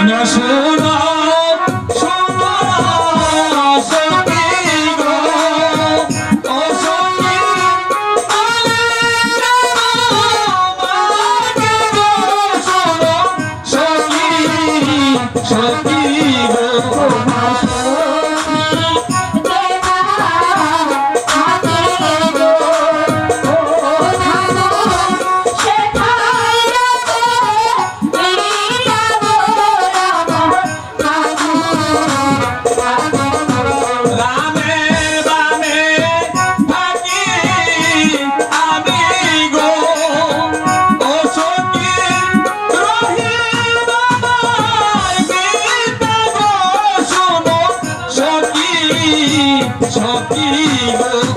শোনো শোনো 一个。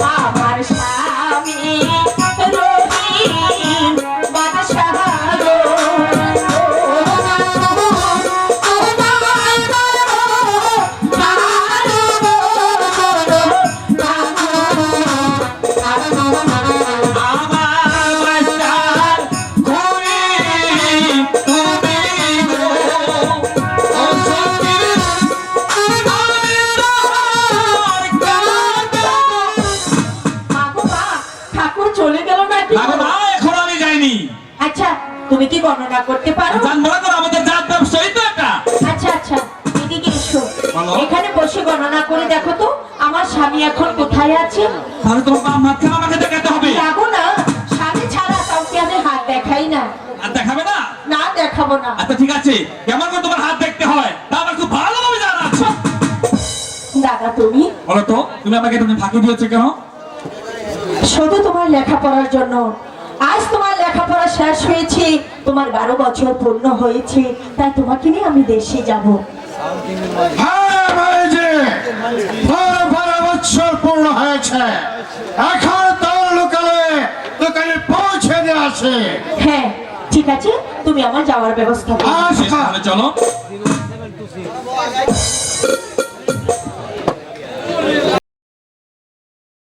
চলে গেল নাকি না মা এখন আমি যাইনি। আচ্ছা তুমি কি গণনা করতে পারো? জানব না তো আমাদের জাত ব্যবসায়ী তো এটা। আচ্ছা আচ্ছা এদিকে এসো। বলো। এখানে বসে গণনা করে দেখো তো আমার স্বামী এখন কোথায় আছে? তাহলে তোমার আমাকে দেখাতে হবে? দেখো না স্বামী ছাড়া কাউকে আমি হাত দেখাই না। আর দেখাবে না? না দেখাবো না। আচ্ছা ঠিক আছে। কেমন করে তোমার হাত দেখতে হয়? তা আমার খুব ভালোভাবে জানা আছে। দাদা তুমি? বলো তো তুমি আমাকে তুমি ফাঁকি দিয়েছ কেন? শুধু তোমার লেখাপড়ার জন্য। আজ তোমার লেখাপড়া শেষ হয়েছে তোমার বারো বছর পূর্ণ হয়েছে তাই তোমাকে নিয়ে আমি দেশে যাব। হ্যাঁ ভাইজি বারো বারো বছর পূর্ণ হয়েছে। এখন তোর লোকালে দোকানে পৌঁছে দিয়ে আসে। হ্যাঁ ঠিক আছে তুমি আমার যাওয়ার ব্যবস্থা করো। আচ্ছা। চলো।